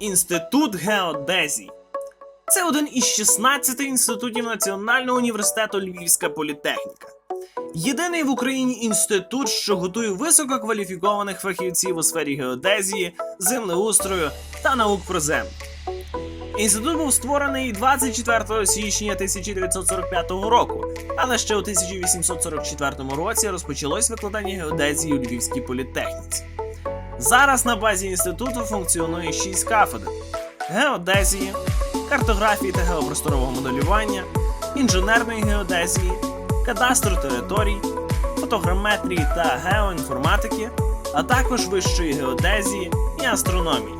Інститут геодезії. Це один із 16 інститутів Національного університету Львівська політехніка. Єдиний в Україні інститут, що готує висококваліфікованих фахівців у сфері геодезії, землеустрою та наук про землю. Інститут був створений 24 січня 1945 року, але ще у 1844 році розпочалось викладання геодезії у Львівській політехніці. Зараз на базі інституту функціонує 6 кафедр: геодезії, картографії та геопросторового моделювання, інженерної геодезії, кадастру територій, фотограметрії та геоінформатики, а також вищої геодезії і астрономії.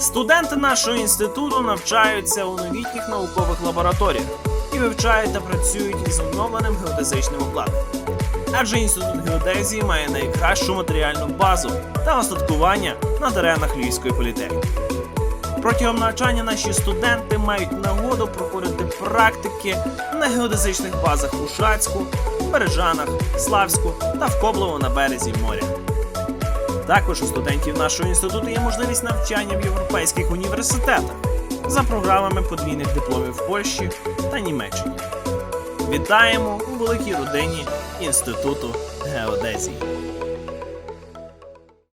Студенти нашого інституту навчаються у новітніх наукових лабораторіях і вивчають та працюють із оновленим геодезичним обладнанням. Адже інститут геодезії має найкращу матеріальну базу та остаткування на теренах Львівської політехніки. Протягом навчання наші студенти мають нагоду проходити практики на геодезичних базах у Шацьку, Бережанах, Славську та в Коблово на березі моря. Також у студентів нашого інституту є можливість навчання в європейських університетах за програмами подвійних дипломів в Польщі та Німеччині. Вітаємо у великій родині Інституту геодезії.